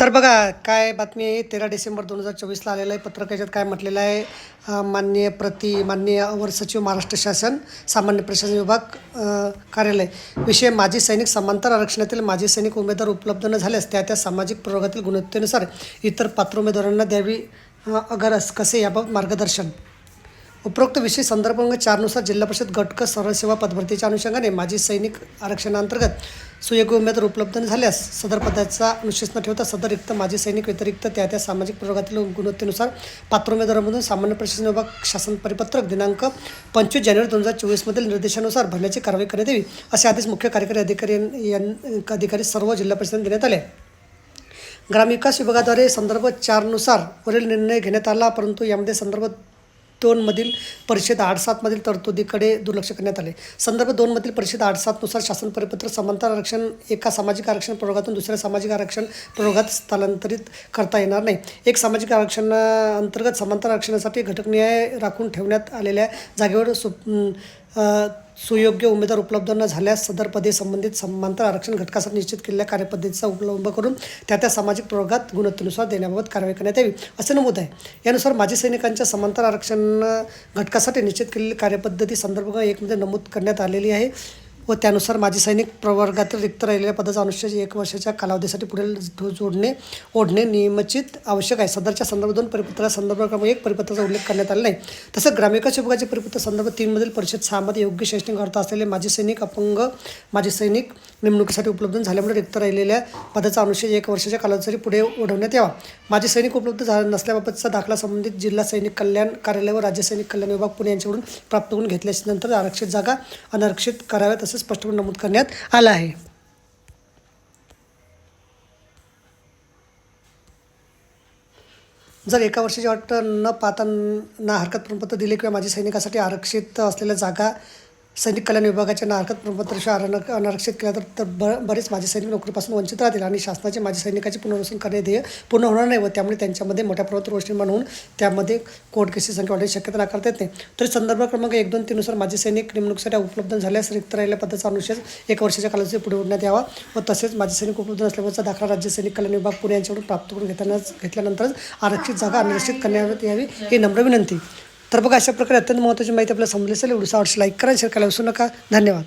तर बघा काय बातमी आहे? तेरा डिसेंबर दोन हजार चोवीसला आलेलं आहे पत्रक याच्यात काय म्हटलेलं आहे? माननीय प्रति माननीय अवर सचिव महाराष्ट्र शासन सामान्य प्रशासन विभाग कार्यालय. विषय माजी सैनिक समांतर आरक्षणातील माजी सैनिक उमेदवार उपलब्ध न झाल्यास त्या त्या सामाजिक प्रयोगातील गुणवत्तेनुसार इतर पात्र उमेदवारांना द्यावी अ, अगर कसे याबाबत मार्गदर्शन? उपरोक्त विषय संदर्भ चारनुसार जिल्हा परिषद गटक सरळ सेवा पदभरतीच्या अनुषंगाने माजी सैनिक आरक्षणांतर्गत सुयोग्य उमेदवार उपलब्ध झाल्यास सदर पदाचा अनुशेष न ठेवता सदर रिक्त माजी सैनिक व्यतिरिक्त त्या त्या सामाजिक प्रयोगातील गुणवत्तेनुसार पात्र उमेदवारांमधून सामान्य प्रशासन विभाग शासन परिपत्रक दिनांक पंचवीस जानेवारी दोन हजार चोवीसमधील निर्देशानुसार भरण्याची कारवाई करण्यात यावी असे आदेश मुख्य कार्यकारी अधिकारी यां- अधिकारी सर्व जिल्हा परिषद देण्यात आले. ग्रामविकास विभागाद्वारे संदर्भ चारनुसार वरील निर्णय घेण्यात आला परंतु यामध्ये संदर्भ दोनमधील परिषद आठ सातमधील तरतुदीकडे दुर्लक्ष करण्यात आले. संदर्भ दोनमधील परिषद आठ सातनुसार शासन परिपत्र समांतर आरक्षण एका सामाजिक आरक्षण प्रयोगातून दुसऱ्या सामाजिक आरक्षण प्रयोगात स्थलांतरित करता येणार नाही. एक सामाजिक आरक्षणाअंतर्गत समांतर आरक्षणासाठी घटकन्याय राखून ठेवण्यात आलेल्या जागेवर सु सुयोग्य उमेदवार उपलब्ध न झाल्यास सदर पदे संबंधित समांतर आरक्षण घटकासाठी निश्चित केलेल्या कार्यपद्धतीचा उपलंब करून त्या त्या सामाजिक प्रवर्गात गुणवत्तेनुसार देण्याबाबत कारवाई करण्यात यावी असे नमूद आहे. यानुसार माजी सैनिकांच्या समांतर आरक्षण घटकासाठी निश्चित केलेली कार्यपद्धती संदर्भ एकमध्ये नमूद करण्यात आलेली आहे. व त्यानुसार माजी सैनिक प्रवर्गातील रिक्त राहिलेल्या पदाचा अनुशेष एक वर्षाच्या कालावधीसाठी पुढील जोडणे ओढणे नियमित आवश्यक आहे. सदरच्या संदर्भ दोन परिपत्राला संदर्भ क्रमांक एक परिपत्राचा उल्लेख करण्यात आला नाही. तसंच ग्रामविकास विभागाचे परिपत्र संदर्भ तीनमधील परिषद सहामध्ये योग्य शैक्षणिक अर्थ असलेले माजी सैनिक अपंग माजी सैनिक नेमणुकीसाठी उपलब्ध झाल्यामुळे रिक्त राहिलेल्या पदाचा अनुशेष एक वर्षाच्या कालावधीसाठी पुढे ओढवण्यात यावा. माजी सैनिक उपलब्ध झाला नसल्याबाबतचा दाखला संबंधित जिल्हा सैनिक कल्याण कार्यालय व राज्य सैनिक कल्याण विभाग पुणे यांच्याकडून प्राप्त करून घेतल्यानंतर नंतर आरक्षित जागा अनारक्षित कराव्यात असं स्पष्टपणे नमूद करण्यात आलं आहे. जर एका वर्षाची अट न पाहता ना हरकत प्रमाणपत्र दिले किंवा माझ्या सैनिकासाठी आरक्षित असलेल्या जागा सैनिक कल्याण विभागाच्या ना हरकत प्रमाणपत्राशिवाय अनारक्षित केल्या तर तर ब बरेच माझे सैनिक नोकरीपासून वंचित राहतील आणि शासनाचे माजी सैनिकाचे पुनर्वसन करणे ध्येय पूर्ण होणार नाही व त्यामुळे त्यांच्यामध्ये मोठ्या प्रमाणात रोष निर्माण होऊन त्यामध्ये कोर्ट केसेस संख्या वाढण्याची शक्यता नाकारता येत नाही. तरी संदर्भ क्रमांक एक दोन तीननुसार माझे सैनिक नेमणुकीसाठी उपलब्ध झाल्यास रिक्त राहिल्या पदाचा अनुशेष एक वर्षाच्या कालावधी पुढे ओढण्यात यावा व तसेच माझे सैनिक उपलब्ध नसल्यावरचा दाखला राज्य सैनिक कल्याण विभाग पुणे यांच्याकडून प्राप्त करून घेतानाच घेतल्यानंतरच आरक्षित जागा अनिश्चित करण्यात यावी ही नम्र विनंती. तर बघा अशा प्रकारे अत्यंत महत्त्वाची माहिती आपल्याला समजली असेल. एवढं आवडस लाईक करा शेअर करायला विसरू नका. धन्यवाद.